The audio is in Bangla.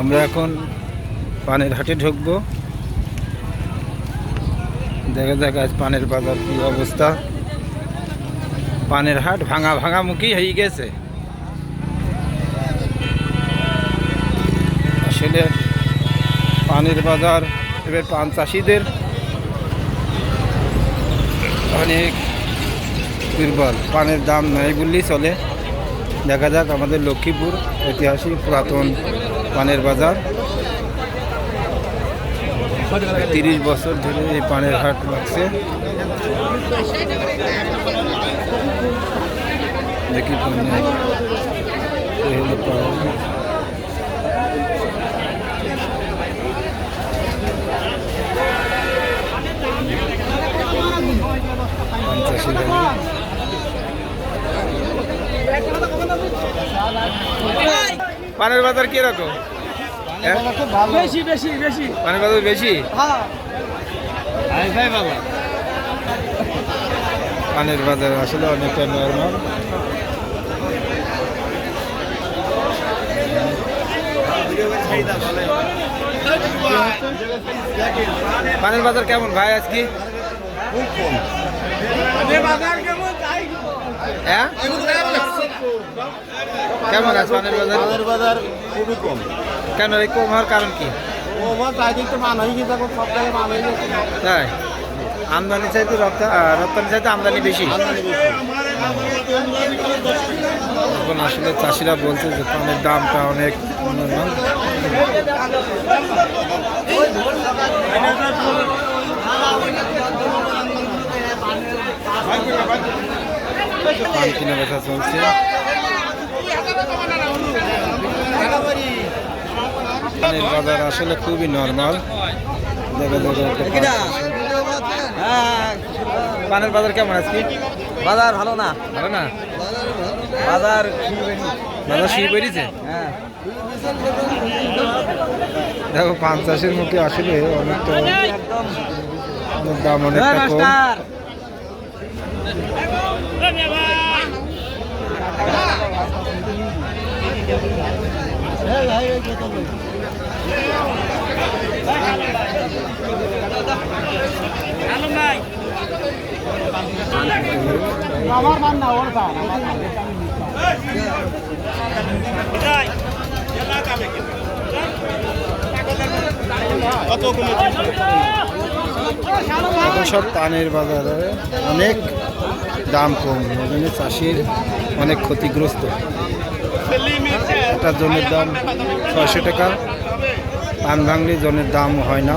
আমরা এখন পানের হাটে ঢুকবো। দেখা যাক আজ পানের বাজার কি অবস্থা। পানের হাট ভাঙা ভাঙা মুখী হয়ে গেছে। আসলে পানের বাজার, এবার পান চাষিদের অনেক দুর্বল। পানের দাম নাই বললেই চলে। দেখা যাক আমাদের লক্ষ্মীপুর ঐতিহাসিক পুরাতন পানের বাজার। তিরিশ বছর ধরে এই পানের হাট লাগছে দেখি পানের এই হলো পান। পঞ্চাশি টাকা পানের বাজার কীরকম? হ্যাঁ? বেশি বেশি বেশি। পানের বাজার বেশি? হ্যাঁ। পানের বাজার আসলে অনেকটা নর্মাল পানের বাজার কেমন ভাই আজকে? হ্যাঁ? কেমন আছে পানের বাজার? পানের বাজার খুবই কম। কেন এই কম হওয়ার কারণ কি? আমার চারিদিক তো মান হয়ে গেছে সব জায়গায় মান হয়ে গেছে তাই? আমদানি চাইতে রপ্তানি চাইতে আমদানি বেশি? এখন আসলে চাষিরা বলছে যে পানের দামটা অনেক normal। পান কিনে বেচা চলছে। পানের বাজার আসলে খুবই নর্মাল দেখা যাবে পানের বাজার কেমন আজকে? বাজার ভালো না। ভালো না? বাজার বাজার শুরু করেছে হ্যাঁ। দেখো পঞ্চাশের মুখে আসলে অনেকটা একদম। অনেক দাম অনেকটা কম। আমার মান না ওর মান এখন সব পানের বাজারে অনেক দাম কম ওই জন্য চাষির অনেক ক্ষতিগ্রস্ত। একটা জমির দাম ছয়শো টাকা। পান ভাঙলে জনের দাম হয় না।